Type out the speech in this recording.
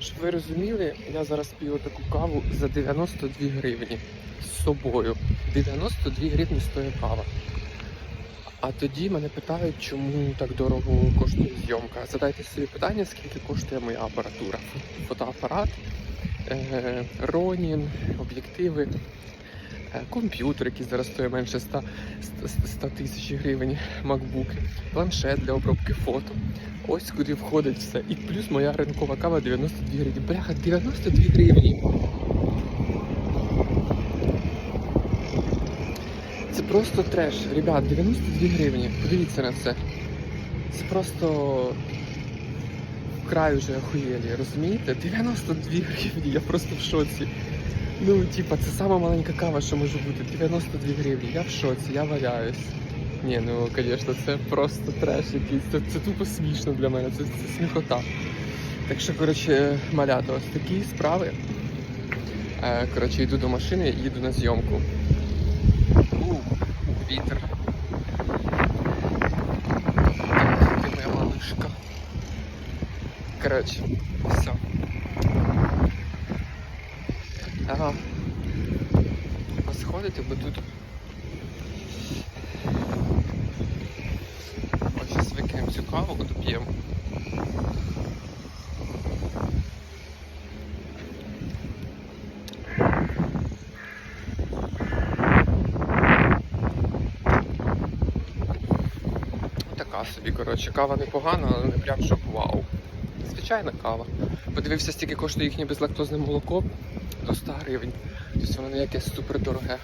Щоб ви розуміли, я зараз п'ю таку каву за 92 гривні з собою. 92 гривні стоїть кава. А тоді мене питають, чому так дорого коштує зйомка. Задайте собі питання, скільки коштує моя апаратура. Фотоапарат, е, Ронін, об'єктиви, комп'ютер, який зараз стоїть менше 100 100 100 тисяч гривень, MacBook, планшет для обробки фото. Ось куди входить все. І плюс моя ринкова кава 92 гривні. Бляха, 92 гривні. Це просто треш. Ребят, 92 гривні. Подивіться на це. Це просто вкрай вже охуєлі, розумієте? 92 гривні, я просто в шоці. Ну, типа, це сама маленька кава, що може бути. 92 гривні. Я в шоці, я валяюсь. Ні, ну звісно, це просто треш якийсь. Це, це тупо смішно для мене, це, це сміхота. Так що, коротше, малята, ось такі справи. Е, коротше, йду до машини їду на зйомку. У, вітер. Ти моя малышка. Коротше, все. Ага. Посходити, бо тут. Ось зараз викинемо цю каву, доп'ємо. Така собі, коротше, кава непогана, але не прям щоб вау. Звичайна кава. Подивився, стільки коштує їхнє безлактозне молоко до 100 гривень. Тобто воно не якесь супер дороге.